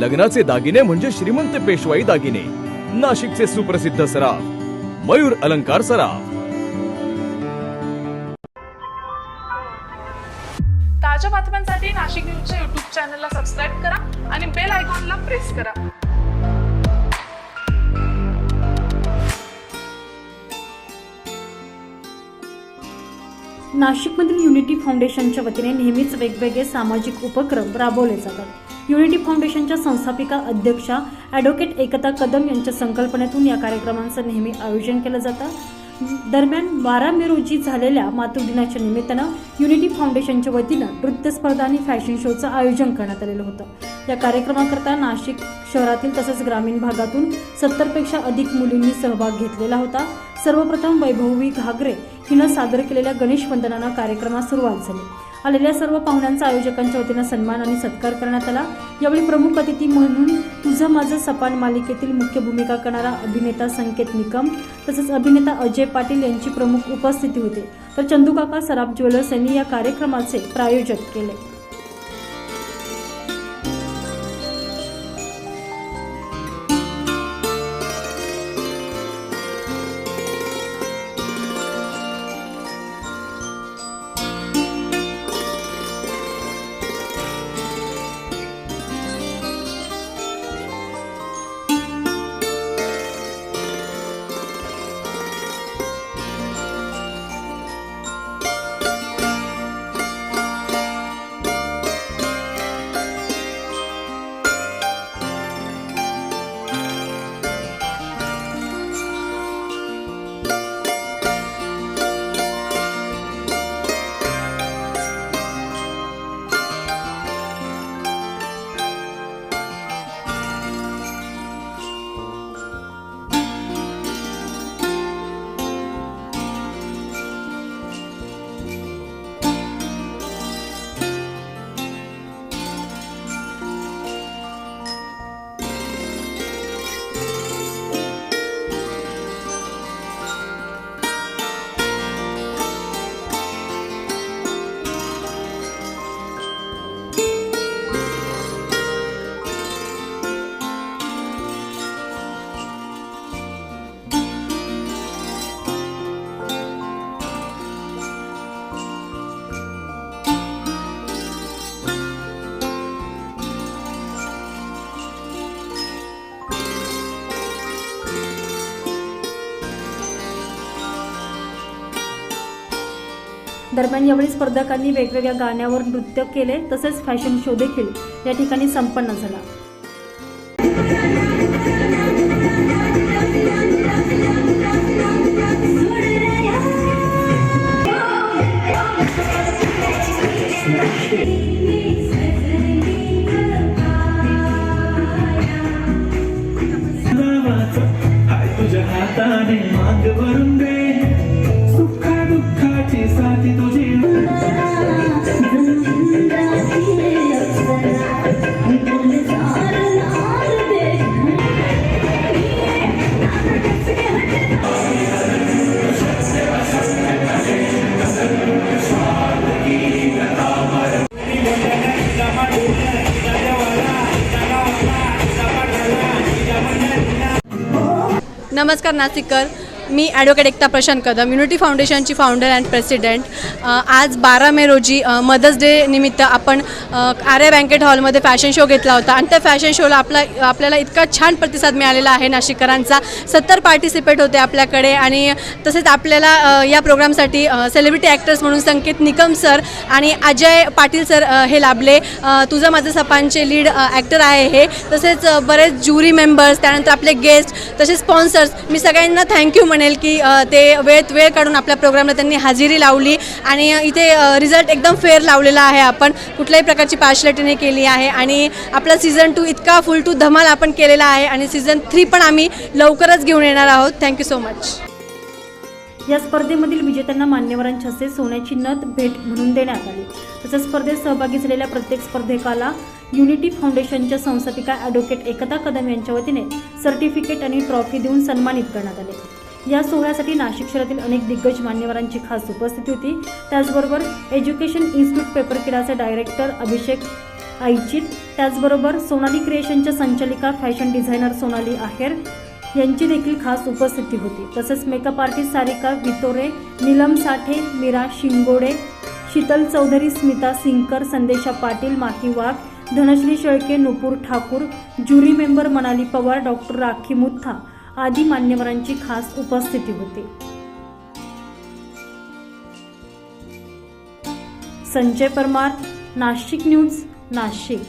लग्नाचे दागिने म्हणजे श्रीमंत पेशवाई दागिने. नाशिकचे सुप्रसिद्ध सराफ मयूर अलंकार सराफ. ताज्या बातम्यांसाठी नाशिक न्यूजच्या युट्यूब चॅनलला सबस्क्राईब करा आणि बेल आयकॉनला प्रेस करा. नाशिकमधील युनिटी फाउंडेशनच्या वतीने नेहमीच वेगवेगळे सामाजिक उपक्रम राबवले जातात. युनिटी फाउंडेशनच्या संस्थापिका अध्यक्षा ॲडव्होकेट एकता कदम यांच्या संकल्पनेतून या कार्यक्रमांचं नेहमी आयोजन केलं जातं. दरम्यान बारा मे रोजी झालेल्या मातृदिनाच्या निमित्तानं युनिटी फाउंडेशनच्या वतीनं नृत्य स्पर्धा आणि फॅशन शोचं आयोजन करण्यात आलेलं होतं. या कार्यक्रमाकरता नाशिक शहरातील तसंच ग्रामीण भागातून सत्तरपेक्षा अधिक मुलींनी सहभाग घेतलेला होता. सर्वप्रथम वैभवी घागरे हिनं सादर केलेल्या गणेश वंदनानं कार्यक्रमास सुरुवात झाली. आलेल्या सर्व पाहुण्यांचा आयोजकांच्या वतीनं सन्मान आणि सत्कार करण्यात आला. यावेळी प्रमुख अतिथी म्हणून तुझं माझं सपान मालिकेतील मुख्य भूमिका करणारा अभिनेता संकेत निकम तसंच अभिनेता अजय पाटील यांची प्रमुख उपस्थिती होती. तर चंदूकाका सराफ ज्वेलर्स यांनी या कार्यक्रमाचे प्रायोजक केले. दरम्यान यावेळी स्पर्धकांनी वेगवेगळ्या गाण्यावर नृत्य केले तसेच फॅशन शो देखील या ठिकाणी संपन्न झाला. हाय नमस्कार नाशिककर मी ॲडव्होकेट एकता प्रशांत कदम युनिटी फाउंडेशनची फाउंडर अँड प्रेसिडेंट आज बारा मे रोजी मदर्स डे निमित्त आपण आर्य आर्या बँकेट हॉलमध्ये फॅशन शो घेतला होता. आणि त्या फॅशन शोला आपला आपल्याला इतका छान प्रतिसाद मिळालेला आहे नाशिककरांचा. सत्तर पार्टिसिपेट होते आपल्याकडे आणि तसेच आपल्याला या प्रोग्रामसाठी सेलिब्रिटी ॲक्टर्स म्हणून संकेत निकम सर आणि अजय पाटील सर हे लाभले. तुझं माझं सपानचे लीड ॲक्टर आहे हे. तसेच बरेच ज्युरी मेंबर्स त्यानंतर आपले गेस्ट तसेच स्पॉन्सर्स मी सगळ्यांना थँक्यू म्हणेल की ते वेळेत वेळ काढून आपल्या प्रोग्रामला त्यांनी हजेरी लावली आणि इथे रिझल्ट एकदम फेअर लावलेला आहे आपण. कुठल्याही प्रकारची पार्शलिटीने केली आहे आणि आपला सीझन टू इतका फुल टू धमाल आपण केलेला आहे आणि सीझन थ्री पण आम्ही लवकरच घेऊन येणार आहोत. थँक्यू सो मच या स्पर्धेमधील विजेत्यांना मान्यवरांच्या हस्ते सोन्याची नथ भेट म्हणून देण्यात आली. तसंच स्पर्धेत सहभागी झालेल्या प्रत्येक स्पर्धेकाला युनिटी फाउंडेशनच्या संस्थापिका ॲडव्होकेट एकता कदम यांच्या वतीने सर्टिफिकेट आणि ट्रॉफी देऊन सन्मानित करण्यात आले. या सोहळ्यासाठी नाशिक शहरातील अनेक दिग्गज मान्यवरांची खास उपस्थिती होती. त्याचबरोबर एज्युकेशन इन्स्टिट्यूट पेपरकिडाचे डायरेक्टर अभिषेक ऐचित त्याचबरोबर सोनाली क्रिएशनच्या संचालिका फॅशन डिझायनर सोनाली आहेर यांची देखील खास उपस्थिती होती. तसेच makeup artist Sarika Vitore Neelam Sathe Meera Shingode Sheetal Chaudhari Smita Sinkar Sandesha Patil Mahi Wagh Dhanashree Shelke Nupur Thakur jury member Manali Pawar doctor Rakhi Mutha आदी मान्यवरांची खास उपस्थिती होती. संजय परमार नाशिक न्यूज नाशिक.